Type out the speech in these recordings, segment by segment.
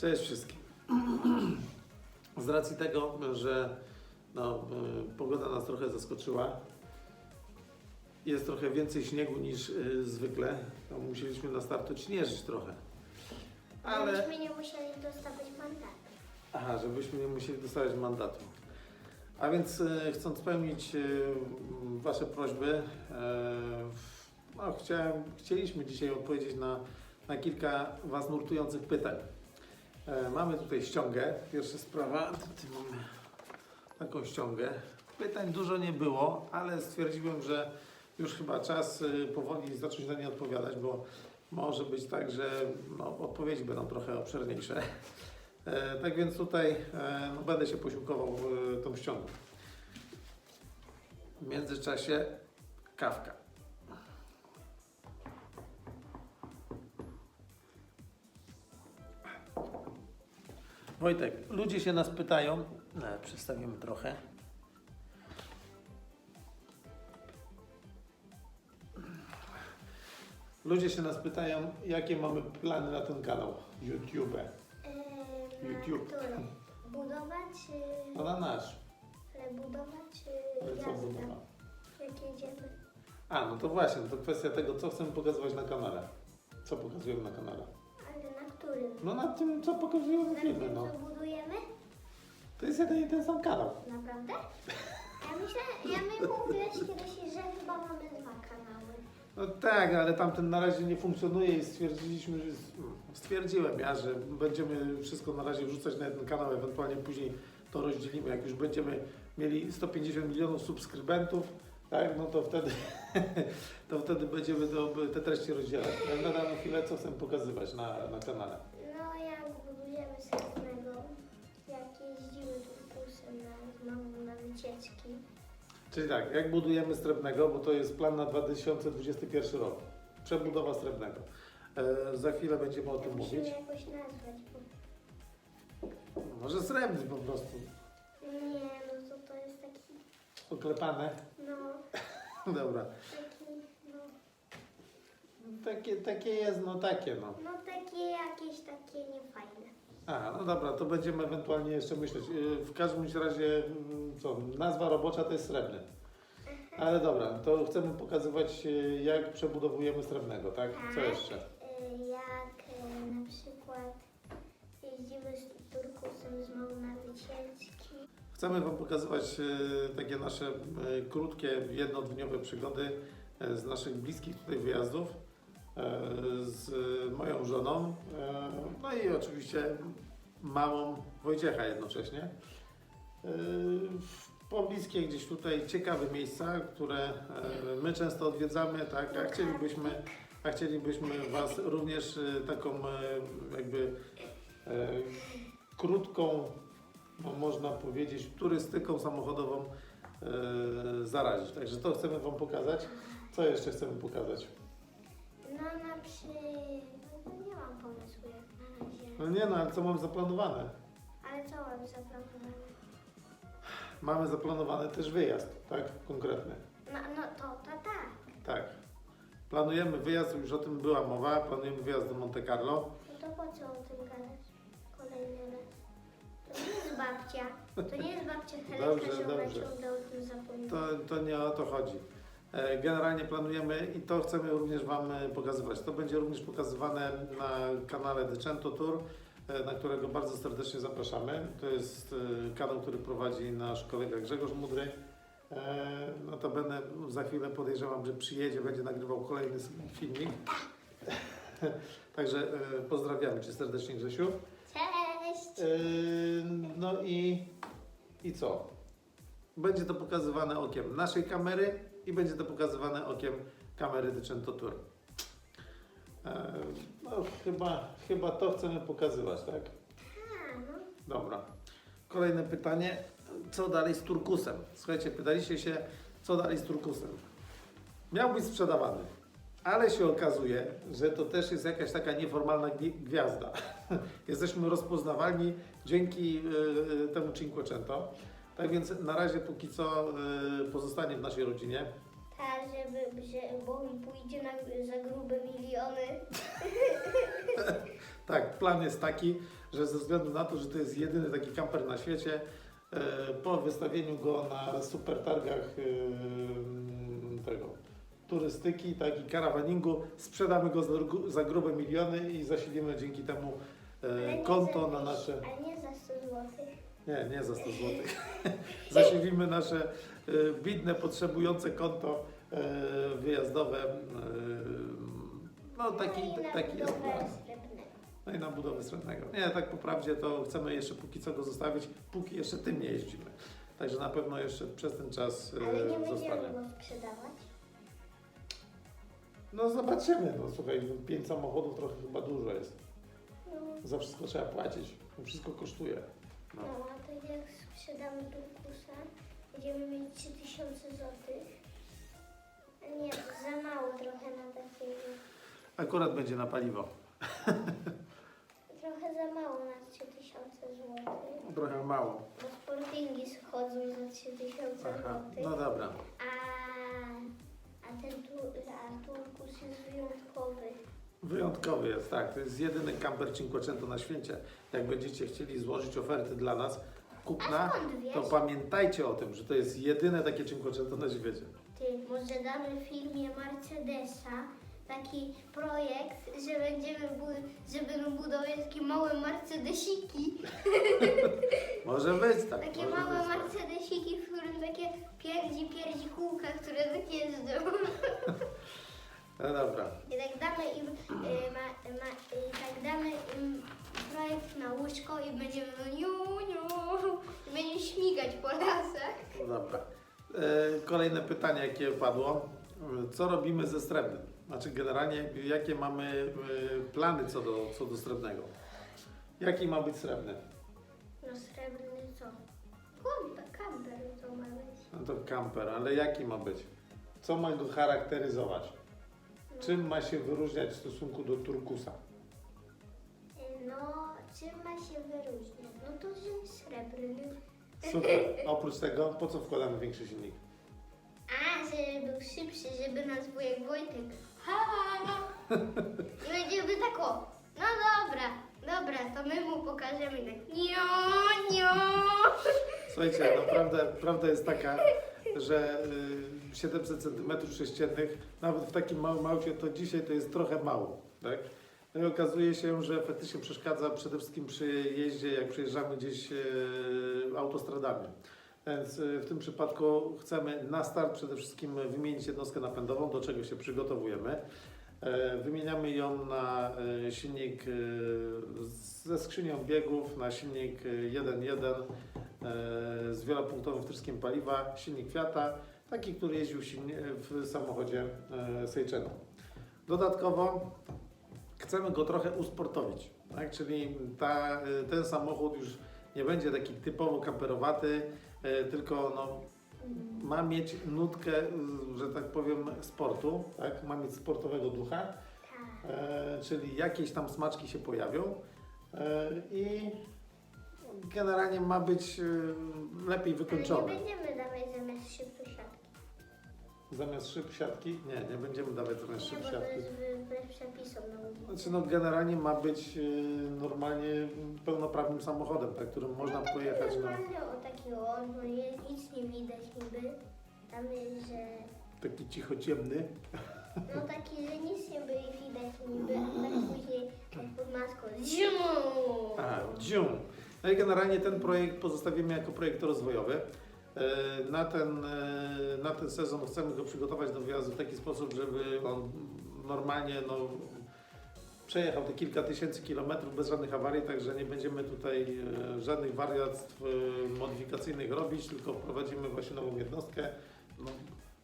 Cześć wszystkim. Z racji tego, że no, y, pogoda nas trochę zaskoczyła, jest trochę więcej śniegu niż y, zwykle, to musieliśmy na start odśnieżyć trochę. Ale, Żebyśmy nie musieli dostawać mandatu. aha, żebyśmy nie musieli dostawać mandatu. A więc y, chcąc spełnić y, Wasze prośby, y, no, chciałem, chcieliśmy dzisiaj odpowiedzieć na, na kilka Was nurtujących pytań. E, Mamy tutaj ściągę. Pierwsza sprawa, tutaj mamy taką ściągę. Pytań dużo nie było, ale stwierdziłem, że już chyba czas y, powoli zacząć na nie odpowiadać, bo może być tak, że no, odpowiedzi będą trochę obszerniejsze. E, Tak więc tutaj e, no, będę się posiłkował tą ściągą. W międzyczasie kawka. Wojtek, ludzie się nas pytają, no, przedstawimy trochę. Ludzie się nas pytają, jakie mamy plany na ten kanał YouTube. Yy, YouTube. Na który? Budować, czy... No na nasz. Ale budować, Ale co jazda? budowa? Jak jedziemy? A, no to właśnie, to kwestia tego, co chcemy pokazywać na kanale. Co pokazujemy na kanale. Którym? No na tym, co pokazujemy w filmie, tym, no. co budujemy? To jest jeden i ten sam kanał. Naprawdę? Ja myślę, ja mi mówiłeś kiedyś, że chyba mamy dwa kanały. No tak, ale tamten na razie nie funkcjonuje i stwierdziliśmy, że stwierdziłem ja, że będziemy wszystko na razie wrzucać na jeden kanał, ewentualnie później to rozdzielimy. Jak już będziemy mieli 150 milionów subskrybentów, tak, no to wtedy, to wtedy będziemy to, te treści rozdzielać. Ale na daną chwilę co chcę pokazywać na, na kanale. No jak budujemy srebrnego, jak jeździmy turkusem na, z mamą na wycieczki. Czyli tak, jak budujemy Srebrnego, bo to jest plan na 2021 rok. Przebudowa Srebrnego. E, za chwilę będziemy o tym Musimy mówić. jakoś nazwać, bo Może Srebrny po prostu. nie, no to to jest taki, Oklepane. no, Dobra. taki, Takie, takie jest, no takie no. no takie jakieś takie niefajne. A, no dobra, to będziemy ewentualnie jeszcze myśleć. Yy, W każdym razie, mm, co, nazwa robocza to jest Srebrny. Ale dobra, to chcemy pokazywać, yy, jak przebudowujemy Srebrnego, tak? Co jeszcze? Chcemy Wam pokazywać e, takie nasze e, krótkie, jednodniowe przygody e, z naszych bliskich tutaj wyjazdów z moją żoną, no i oczywiście mamą Wojciecha jednocześnie. Pobliskie gdzieś tutaj ciekawe miejsca, które my często odwiedzamy, tak, a chcielibyśmy, a chcielibyśmy Was również taką jakby krótką no, można powiedzieć, turystyką samochodową e, zarazić. Także to chcemy Wam pokazać. Co jeszcze chcemy pokazać? No na przy... No, nie mam pomysłu jak na razie. No nie no, ale co mamy zaplanowane? Ale co mam zaplanowane? Mamy zaplanowany też wyjazd, tak? Konkretny. No, no to, to tak. Tak. Planujemy wyjazd, już o tym była mowa, planujemy wyjazd do Monte Carlo. No to po co o tym gadać? Kolejny raz. To nie jest babcia. To nie jest babcia Helenka, Dobrze, że ona dobrze. ciągle o tym zapomina. To, to nie o to chodzi. E, Generalnie planujemy i to chcemy również Wam e, pokazywać. To będzie również pokazywane na kanale Decento Tour, e, na którego bardzo serdecznie zapraszamy. To jest e, kanał, który prowadzi nasz kolega Grzegorz Mudry. E, Notabene no, za chwilę podejrzewam, że przyjedzie, będzie nagrywał kolejny s- filmik. Także e, pozdrawiamy Cię serdecznie Grzesiu. Cześć! Yy, No i, i co? Będzie to pokazywane okiem naszej kamery i będzie to pokazywane okiem kamery Decento Tour. Yy, No chyba, chyba to chcemy pokazywać, tak? Dobra. Kolejne pytanie. Co dalej z turkusem? Słuchajcie, pytaliście się, co dalej z turkusem? Miał być sprzedawany, ale się okazuje, że to też jest jakaś taka nieformalna gwi- gwiazda. Jesteśmy rozpoznawalni dzięki y, temu Cinquecento. Tak więc na razie póki co y, pozostanie w naszej rodzinie. Tak, żeby, że, bo mi pójdzie na, za grube miliony. Tak, plan jest taki, że ze względu na to, że to jest jedyny taki kamper na świecie, e, po wystawieniu go na super targach e, tego turystyki, tak i karawaningu, sprzedamy go za, gru- za grube miliony i zasilimy dzięki temu e, konto na nasze. Ale nie za 100 zł. Nie, nie za 100 zł. Zasilimy nasze e, bidne, potrzebujące konto e, wyjazdowe. e, No taki, no i na taki jest budowę plan. No i na budowę srebrnego. Nie, tak po prawdzie to chcemy jeszcze póki co go zostawić, póki jeszcze tym nie jeździmy. Także na pewno jeszcze przez ten czas e, Ale nie będziemy zostanie. go sprzedawać. No zobaczymy. No słuchaj, pięć samochodów trochę chyba dużo jest. No, Za wszystko trzeba płacić. Wszystko kosztuje. No. no a to jak sprzedamy Turkusa, będziemy mieć 3000 zł. Nie, to za mało trochę na takiego. Akurat będzie na paliwo. Trochę za mało na 3000 zł. Trochę mało. Bo sportingi schodzą za 3000 Aha. zł. No dobra. A, a ten tu, a Turkus jest wyjątkowy. Wyjątkowy jest, tak. To jest jedyny camper Cinquecento na świecie. Jak będziecie chcieli złożyć oferty dla nas kupna, A skąd wiesz? to pamiętajcie o tym, że to jest jedyne takie Cinquecento na świecie. Ty, może damy firmie Mercedesa taki projekt, że będziemy bu- że będą budować takie małe Mercedesiki. Może być tak. Takie może małe być tak. Mercedesiki, w którym takie pierdzi, pierdzi kółka, które tak jeżdżą. No dobra. I tak damy im, y, ma, ma, y, tak damy im projekt na łóżko i będziemy niu, niu, i będziemy śmigać po lasach. No dobra. E, kolejne pytanie, jakie padło. Co robimy ze srebrem? Znaczy generalnie, jakie mamy e, plany co do, co do srebrnego? Jaki ma być srebrny? No srebrny co? Chłopca, kamper to ma być. No to camper, ale jaki ma być? Co ma go charakteryzować? Czym ma się wyróżniać w stosunku do turkusa? No, czym ma się wyróżniać? No to, że srebrny. Super. Oprócz tego, po co wkładamy większy silnik? A, żeby był szybszy, żeby nas wujek Wojtek. Ha, ha. I będziemy tak o. No dobra, dobra, to my mu pokażemy tak. Nio, nio. Słuchajcie, no prawda, prawda jest taka, że y, 700 cm sześciennych, nawet w takim małym aucie, to dzisiaj to jest trochę mało. Tak? No i okazuje się, że faktycznie przeszkadza przede wszystkim przy jeździe, jak przejeżdżamy gdzieś y, autostradami. Więc y, w tym przypadku chcemy na start przede wszystkim wymienić jednostkę napędową, do czego się przygotowujemy. E, Wymieniamy ją na e, silnik e, ze skrzynią biegów, na silnik e, 1.1 e, z wielopunktowym wtryskiem paliwa, silnik Fiata, taki, który jeździł w samochodzie e, Seicheno. Dodatkowo chcemy go trochę usportowić, tak? czyli ta, ten samochód już nie będzie taki typowo kamperowaty, e, tylko no, ma mieć nutkę, y, że tak powiem, sportu, tak? ma mieć sportowego ducha, Tak. e, czyli jakieś tam smaczki się pojawią e, i generalnie ma być lepiej wykończony. Zamiast szyb siatki? Nie, nie będziemy dawać zamiast Nie, szyb bo to siatki. jest wy- wbrew przepisom na ulicy. Znaczy no generalnie ma być e, normalnie pełnoprawnym samochodem, tak, którym można no, taki pojechać na normalny, o taki o, no nie, nic nie widać niby. Tam jest, że taki cichociemny. No taki, że nic nie byli widać niby, a tak później pod maską ziu! A, dzium. No i generalnie ten projekt pozostawimy jako projekt rozwojowy. E, Na ten, e, na ten sezon chcemy go przygotować do wyjazdu w taki sposób, żeby on normalnie no, przejechał te kilka tysięcy kilometrów bez żadnych awarii, także nie będziemy tutaj e, żadnych wariactw modyfikacyjnych robić, tylko wprowadzimy właśnie nową jednostkę. No,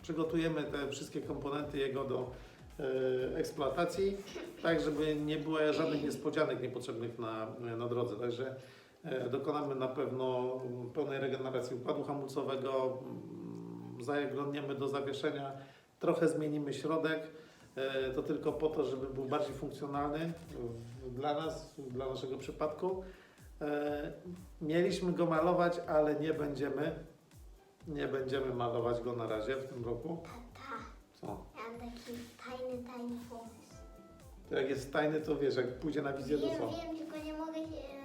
przygotujemy te wszystkie komponenty jego do eksploatacji, tak żeby nie było żadnych niespodzianek niepotrzebnych na, na drodze. Także dokonamy na pewno pełnej regeneracji układu hamulcowego, mm, zaglądniemy do zawieszenia, trochę zmienimy środek. E, To tylko po to, żeby był bardziej funkcjonalny dla nas, dla naszego przypadku. E, Mieliśmy go malować, ale nie będziemy. Nie będziemy malować go na razie w tym roku. Tata, Co? ja mam taki tajny, tajny pomysł. To jak jest tajny, to wiesz, jak pójdzie na wizję, to Wiem, co? wiem, tylko nie mogę się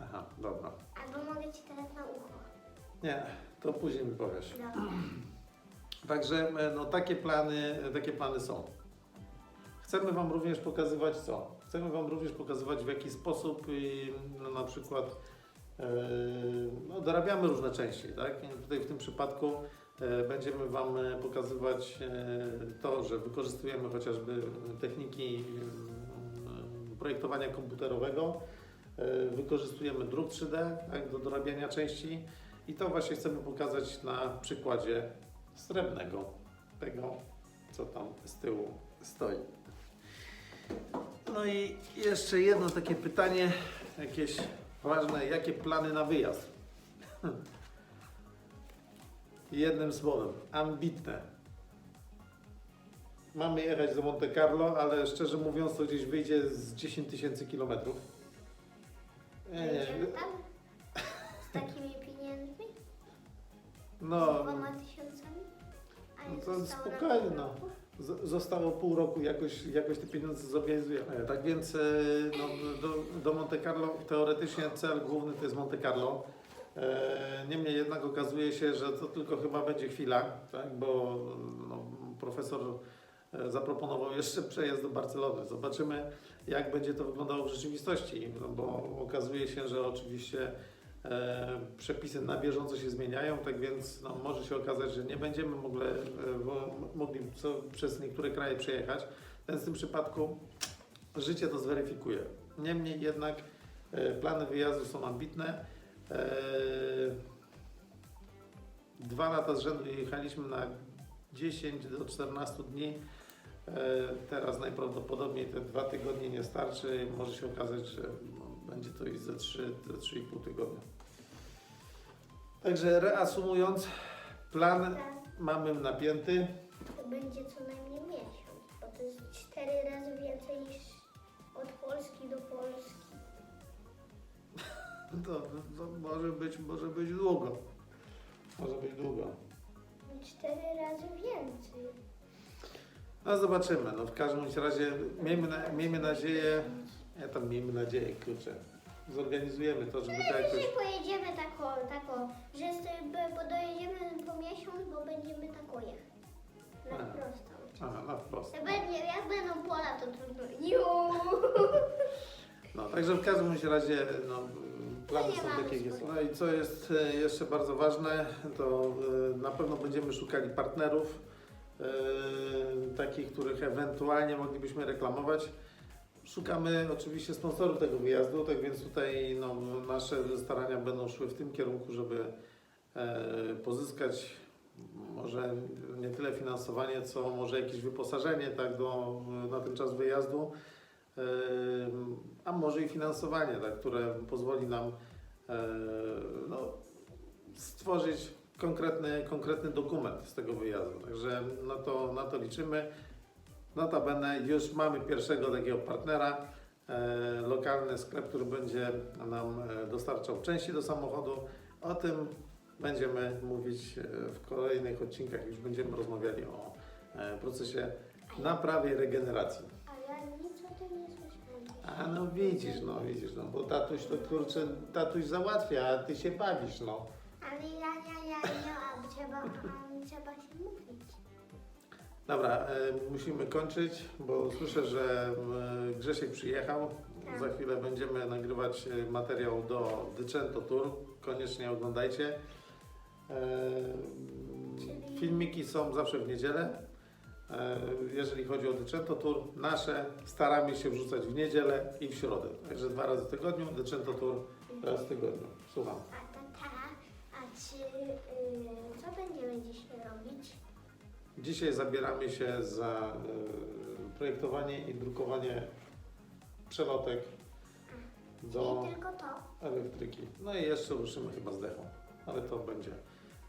Aha, dobra. Albo mogę ci teraz na ucho. Nie, to później mi powiesz. Dobra. Także e, no, takie, plany, e, takie plany są. Chcemy Wam również pokazywać co? Chcemy Wam również pokazywać w jaki sposób i, no, na przykład yy, no, dorabiamy różne części. Tak? Tutaj w tym przypadku będziemy Wam pokazywać to, że wykorzystujemy chociażby techniki projektowania komputerowego, wykorzystujemy druk 3D tak, do dorabiania części i to właśnie chcemy pokazać na przykładzie srebrnego, tego co tam z tyłu stoi. No i jeszcze jedno takie pytanie, jakieś ważne, jakie plany na wyjazd? Jednym słowem, ambitne. Mamy jechać do Monte Carlo, ale szczerze mówiąc to gdzieś wyjdzie z 10 tysięcy kilometrów. Będziemy tam? Z takimi pieniędzmi? Z no, dwoma tysiącami? A nie No to zostało spokojnie, no. roku? Z- Zostało pół roku, jakoś, jakoś te pieniądze zorganizujemy. Tak więc e, no, do, do Monte Carlo teoretycznie cel główny to jest Monte Carlo. E, Niemniej jednak okazuje się, że to tylko chyba będzie chwila, tak? bo no, profesor zaproponował jeszcze przejazd do Barcelony. Zobaczymy, jak będzie to wyglądało w rzeczywistości, no, bo okazuje się, że oczywiście e, przepisy na bieżąco się zmieniają, tak więc no, może się okazać, że nie będziemy e, mogli co, przez niektóre kraje przejechać. Więc w tym przypadku życie to zweryfikuje. Niemniej jednak e, plany wyjazdu są ambitne. E, Dwa lata z rzędu jechaliśmy na 10 do 14 dni. E, Teraz najprawdopodobniej te dwa tygodnie nie starczy. Może się okazać, że no, będzie to i ze 3 do 3,5 tygodnia. Także reasumując, plan mamy napięty. to będzie co najmniej miesiąc, bo to jest cztery razy więcej niż od Polski do Polski. To, to może, być, może być długo. Może być długo. Cztery razy więcej. No zobaczymy. No w każdym razie miejmy, na, miejmy nadzieję, ja tam miejmy nadzieję, kurczę, zorganizujemy to, żeby to jakoś... Dzisiaj pojedziemy tako, tako, że sobie, bo dojedziemy po miesiąc, bo będziemy tako jechać. Na A. prosto. Aha, na wprost. Jak, będzie, jak będą pola, to trudno. Ju! No, także w każdym bądź razie no, plany są takie, jak jest. swojego. No i co jest e, jeszcze bardzo ważne, to e, na pewno będziemy szukali partnerów, takich, których ewentualnie moglibyśmy reklamować. Szukamy oczywiście sponsorów tego wyjazdu, tak więc tutaj no, nasze starania będą szły w tym kierunku, żeby e, pozyskać może nie tyle finansowanie, co może jakieś wyposażenie tak, do, na ten czas wyjazdu. Ym, a może i finansowanie, tak, które pozwoli nam e, no, stworzyć konkretny, konkretny dokument z tego wyjazdu. Także na to, na to liczymy. Notabene już mamy pierwszego takiego partnera, e, lokalny sklep, który będzie nam e, dostarczał części do samochodu. O tym będziemy mówić e, w kolejnych odcinkach, już będziemy rozmawiali o e, procesie naprawy i regeneracji. A ja nic o tym nie słyszałam. A no widzisz, no widzisz, no bo tatuś to kurczę, tatuś załatwia, a ty się bawisz, no. Ale ja, ja, ja, ja, trzeba, trzeba się mówić. Dobra, e, musimy kończyć, bo słyszę, że e, Grzesiek przyjechał. Tak. Za chwilę będziemy nagrywać e, materiał do Dyczento Tour. Koniecznie oglądajcie. Filmiki są zawsze w niedzielę. Jeżeli chodzi o Dyczento Tour, nasze staramy się wrzucać w niedzielę i w środę. Także dwa razy w tygodniu, Dyczento Tour raz w tygodniu. Słucham. A tata, a czy, y, co będziemy dzisiaj robić? Dzisiaj zabieramy się za y, projektowanie i drukowanie przelotek do tylko to. elektryki. No i jeszcze ruszymy chyba z dechą, ale to będzie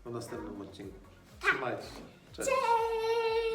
w następnym odcinku. Trzymajcie się. Cześć. Cześć!